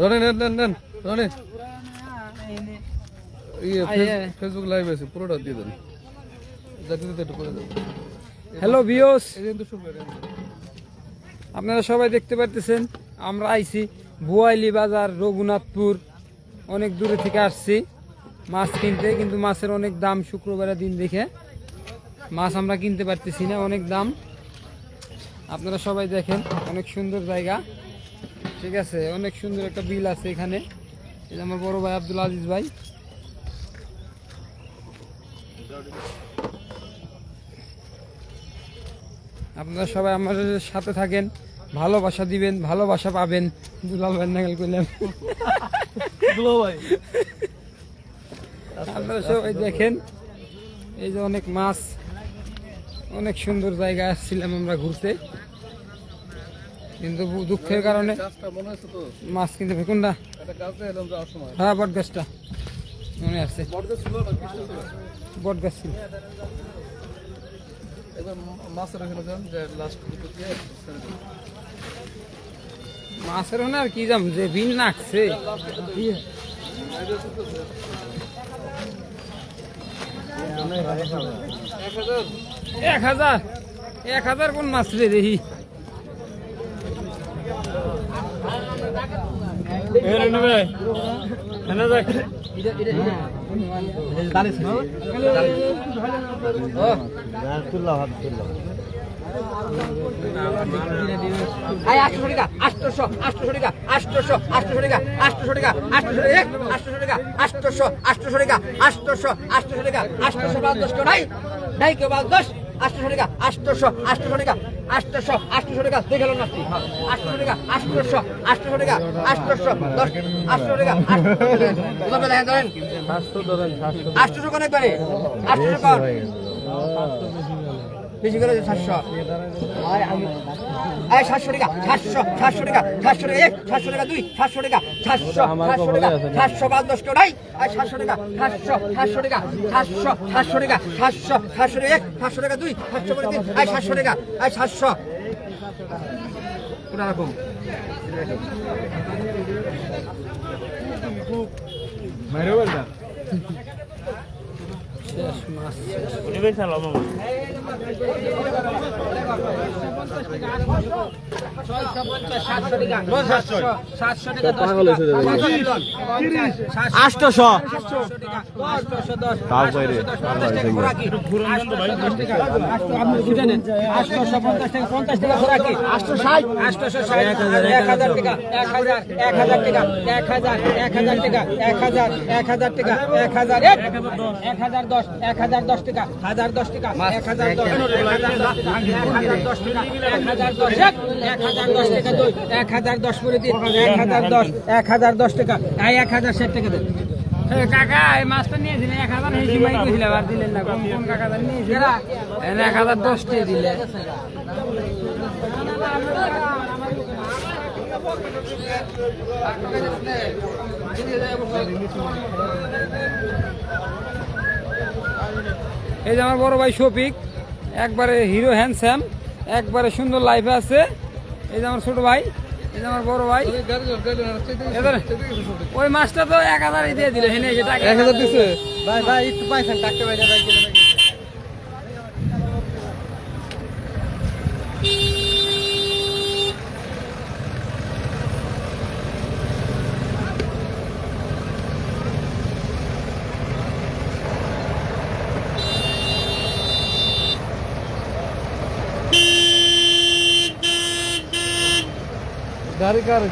রনি নেন নেন নেন রনি ফেসবুক লাইভ আছে পুরোটা দিয়ে দেন। হ্যালো করে আপনারা সবাই দেখতে পারতেছেন আমরা আইছি বুয়াইলি বাজার রঘুনাথপুর অনেক দূরে থেকে আসছি। মাছ কিনতে কিন্তু মাছের অনেক দাম শুক্রবারের দিন দেখে। মাছ আমরা কিনতে পারতেছি না অনেক দাম। আপনারা সবাই দেখেন অনেক সুন্দর জায়গা। ঠিক আছে অনেক সুন্দর একটা বিল আছে এখানে। যে আমার বড় ভাই আব্দুল আজিজ ভাই। আপনারা সবাই আমার সাথে থাকেন ভালোবাসা দিবেন ভালোবাসা পাবেন। দুলাল ভাই নাগাল করলাম আপনারা সবাই দেখেন এই যে অনেক মাছ অনেক সুন্দর জায়গায় আসছিলাম আমরা ঘুরতে। কিন্তু দুঃখের কারণে গাছটা মনে আছে তো? মাছ কিন্তু কোনটা? একটা গাছ দিয়ে এলাম যাওয়ার সময়। হ্যাঁ বট গাছটা। মনে আছে। বট গাছ ছিল মাছের ওখানে যান যে লাস্ট দুটো দিয়ে ছেড়ে দিন। মাছের ওখানে আর কি যাম যে বিল নাকছে। এক এক হাজার? এক হাজার কোন মাছ রে দেখি। আটশো টাকা আটশোশো আটশোশো টাকা আটশোশো আটশোশো টাকা আটশোশো টাকা আটশোশো টাকা এক, আটশোশো টাকা আটশোশো আটশোশো টাকা আটশোশো আটশোশো টাকা আটশোশো বাদ দশ নাই? নাই কেউ বাদ দশ? আটশোশো টাকা আটশোশো আটশোশো টাকা আটশোশো আটশোশো টাকা দুই গেল নাস্তি। আটশোশো টাকা আটশোশো আটশোশো টাকা আটশোশো দশ আটশো টাকা আটশো দেখেন ধরেন কোন? একবারে বেশি করে সাতশো এই সাতশো টাকা সাতশো সাতশো টাকা সাতশো টাকা এক সাতশো টাকা দুই সাতশো টাকা সাতশো সাতশো টাকা সাতশো পাঁচ দশ কেউ নাই এই সাতশো টাকা সাতশো সাতশো টাকা সাতশো সাতশো টাকা সাতশো সাতশো এক সাতশো টাকা দুই সাতশো করে তিন এই সাতশো টাকা এই সাতশো কোন রকম শেষ মাছ আটশো এক হাজার টাকা এক হাজার এক হাজার টাকা এক হাজার এক হাজার দশ এক হাজার দশ টাকা হাজার দশ টাকা এক হাজার দশ এক হাজার দশ টাকা এক হাজার দশ টাকা এক হাজার দশ এক এক হাজার দশ টাকা দুই এক হাজার দশ করে দিন এক হাজার দশ এক হাজার দশ টাকা এক হাজার ষাট টাকা দেন কাকা এই মাছটা নিয়েছিলেন এক হাজার হেসি মাই কইছিলাম আর দিলেন না কোন কোন কাকা নিয়েছিল এক হাজার দশটি দিলে এই যে আমার বড় ভাই শফিক একবারে হিরো হ্যান্ডস্যাম একবারে সুন্দর লাইফে আছে। এই যে আমার ছোট ভাই এই যে আমার বড় ভাই। ওই মাছটা তো এক হাজারই দিয়ে দিল হেনে এক হাজার দিছে? ভাই ভাই একটু পাইছেন টাকা ভাই। গাড়ি কার